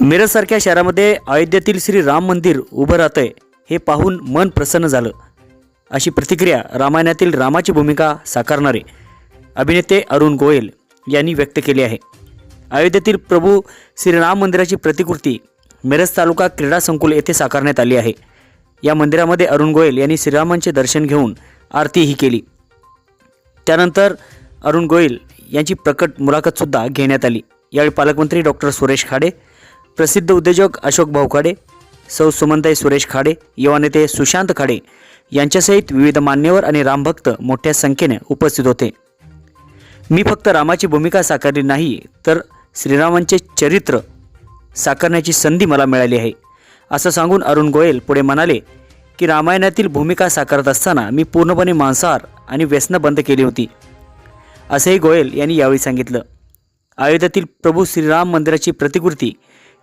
मिरजसारख्या शहरामध्ये अयोध्येतील श्री राम मंदिर उभं राहतंय हे पाहून मन प्रसन्न झालं. अशी प्रतिक्रिया रामायणातील रामाची भूमिका साकारणारे अभिनेते अरुण गोयल यांनी व्यक्त केली आहे. अयोध्येतील प्रभू श्रीराम मंदिराची प्रतिकृती मिरज तालुका क्रीडा संकुल येथे साकारण्यात आली आहे. या मंदिरामध्ये अरुण गोयल यांनी श्रीरामांचे दर्शन घेऊन आरतीही केली. त्यानंतर अरुण गोयल यांची प्रकट मुलाखतसुद्धा घेण्यात आली. यावेळी पालकमंत्री डॉक्टर सुरेश खाडे प्रसिद्ध उद्योजक अशोक भाऊ खाडे सौ सुमनताई सुरेश खाडे युवा नेते सुशांत खाडे यांच्यासहित विविध मान्यवर आणि रामभक्त मोठ्या संख्येने उपस्थित होते. मी फक्त रामाची भूमिका साकारली नाही तर श्रीरामांचे चरित्र साकारण्याची संधी मला मिळाली आहे. असं सांगून अरुण गोयल पुढे म्हणाले की रामायणातील भूमिका साकारत असताना मी पूर्णपणे मांसाहार आणि व्यसनं बंद केली होती. असंही गोयल यांनी यावेळी सांगितलं. अयोध्येतील प्रभू श्रीराम मंदिराची प्रतिकृती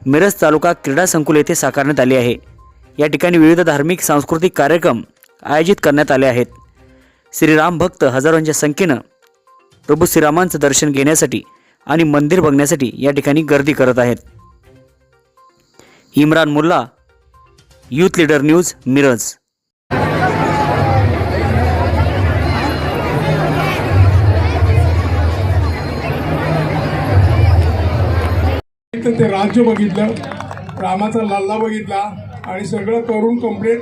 मिरज तालुका क्रीडा संकुल येथे साकारण्यात आली आहे. या ठिकाणी विविध धार्मिक सांस्कृतिक कार्यक्रम आयोजित करण्यात आले आहेत. श्रीराम भक्त हजारोंच्या संख्येनं प्रभू श्रीरामांचं दर्शन घेण्यासाठी आणि मंदिर बघण्यासाठी या ठिकाणी गर्दी करत आहेत. Imran Mulla youth leader news Miraj. तर ते राज्य बघितलं रामाचा लल्ला बघितला आणि सगळं करून कंप्लीट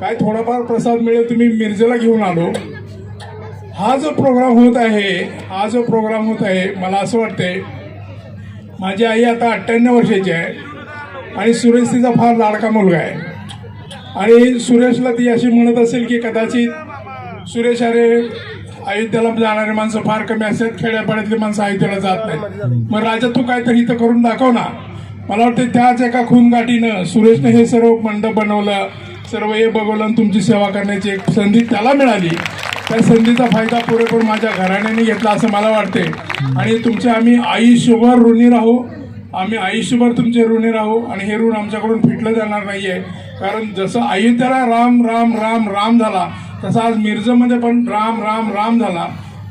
काय थोडाफार प्रसाद मिळेल तुम्ही मिरजेला घेऊन आलो. हा जो प्रोग्राम होत आहे हा जो प्रोग्राम होत आहे मला असं वाटतंय माझी आई आता अठ्ठ्याण्णव वर्षाची आहे आणि सुरेश तिचा फार लाडका मुलगा आहे. आणि सुरेशला ती अशी म्हणत असेल की कदाचित सुरेश अरे अयोध्येला जाणारे माणसं फार कमी असतात खेड्यापाड्यातली माणसं अयोध्येला जात नाही मग राजा तू काहीतरी इथं करून दाखव ना. मला वाटतं त्याच एका खून गाठीनं सुरेशने हे सर्व मंडप बनवलं सर्व हे बघवलं आणि तुमची सेवा करण्याची एक संधी त्याला मिळाली. त्या संधीचा फायदा पुरेपूर माझ्या घराण्याने घेतला असं मला वाटते आणि तुमचे आम्ही आयुष्यभर ऋणी राहू. आम्ही आयुष्यभर तुमचे ऋणी राहू आणि हे ऋण आमच्याकडून फिटलं जाणार नाही आहे कारण जसं अयोध्येला राम राम राम राम झाला तसा आज मिरजमध्ये पण राम राम राम झाला.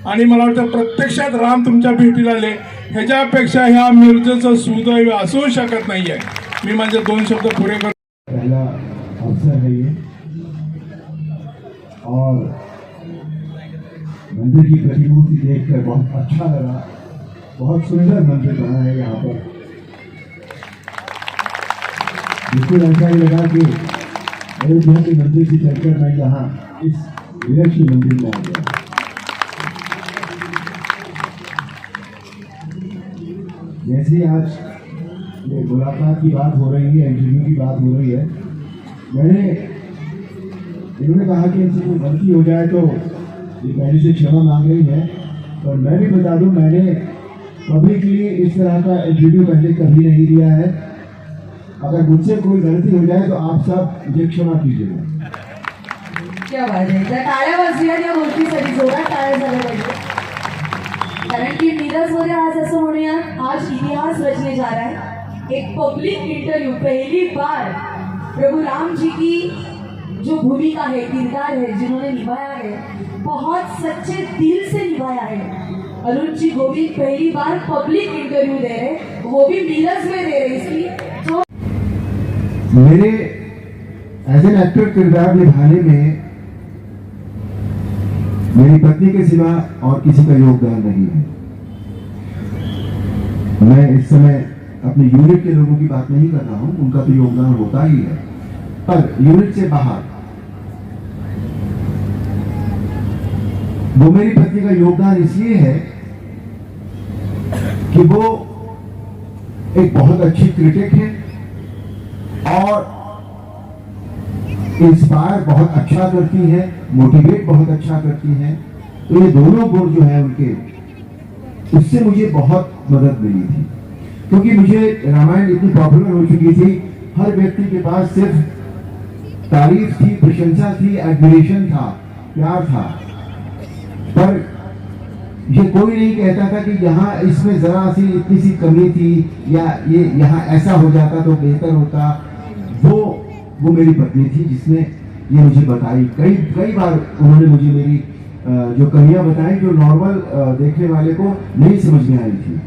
आणि मला वाटतं प्रत्यक्षात राम तुमच्या भेटीला आले. ह्याच्यापेक्षा ह्या मिरजेचं सुदैव असू शकत नाहीये. मी माझे दोन शब्द पुरे करतो. पहला अवसर है और मंदिर की प्रतिमूर्ति देखकर बहुत अच्छा लगा. बहुत सुंदर मंदिर बना है यहाँ पर. बिल्कुल ऐसा ही लगा कि अयोध्या के मंदिर से चलकर मैं यहाँ इस विलक्षी मंदिर जैसे आज ये मुलाकात की बात हो रही है, इंटरव्यू की बात हो रही है, मैंने, इन्होंने कहा कि इनसे कोई गलती हो जाए तो ये पहले से क्षमा मांग रही है और मैं भी बता दूँ, मैंने पब्लिकली इस तरह का इंटरव्यू पहले कभी नहीं दिया है। अगर मुझसे कोई गलती हो जाए तो आप सब मुझे क्षमा कीजिएगा। कारण की नीरजमध्ये आज असं म्हणूया, आज इतिहास रचने जा रहा है एक पब्लिक इंटरव्यू पहली बार प्रभु राम जी की जो भूमिका है किरदार है जिन्होंने निभाया है बहुत सच्चे दिल से निभाया है अरुण जी गोविंद पहली बार पब्लिक इंटरव्यू दे रहे वो भी नीरज में दे रहे इसलिए जो मेरे एज एन एक्टर किरदार निभाने में मेरी पत्नी के सिवा और किसी का योगदान नहीं है। मैं इस समय अपने यूनिट के लोगों की बात नहीं कर रहा हूँ, उनका तो योगदान होता ही है। पर यूनिट से बाहर, वो मेरी पत्नी का योगदान इसलिए है कि वो एक बहुत अच्छी क्रिटिक है और इंस्पायर बहुत अच्छा करती है मोटिवेट बहुत अच्छा करती है। तो ये दोनों गुण जो है उनके, उससे मुझे बहुत मदद मिली थी। क्योंकि मुझे रामायण इतनी पॉपुलर हो चुकी थी, हर व्यक्ति के पास सिर्फ़ तारीफ़ थी, प्रशंसा थी एडमिरेशन था, प्यार था। पर ये कोई नहीं कहता था कि यहाँ इसमें जरा सी इतनी सी कमी थी या ये यहाँ ऐसा हो जाता तो बेहतर होता। वो वो मेरी पत्नी थी जिसने ये मुझे बताई। कई कई बार उन्होंने मुझे मेरी जो कमियाँ बताई जो नॉर्मल देखने वाले को नहीं समझ में आई थी।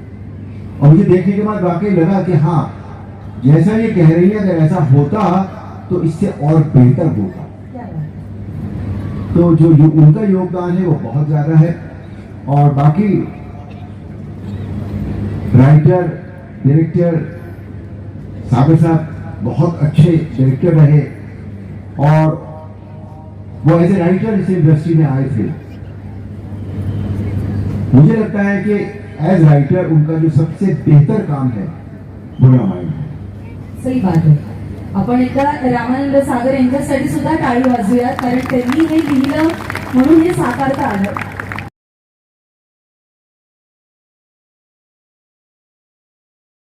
और मुझे देखने के बाद वाकई लगा कि हाँ जैसा ये कह रही है अगर ऐसा होता तो इससे और बेहतर होता क्या बात है? तो जो यो, उनका योगदान है वो बहुत ज़्यादा है। और बाकी राइटर डायरेक्टर सागर साहब बहुत अच्छे डायरेक्टर रहे और वो एज ए राइटर इस इंडस्ट्री में आए थे। मुझे लगता है कि एज राइटर उनका जो सबसे बेहतर काम है वो रामायण है। सही बात है। आपण एकदा रामानंद सागर यांच्यासाठी सुद्धा टाळी वाजूयात कारण त्यांनी हे लिहिलं म्हणून हे साकारता आलं.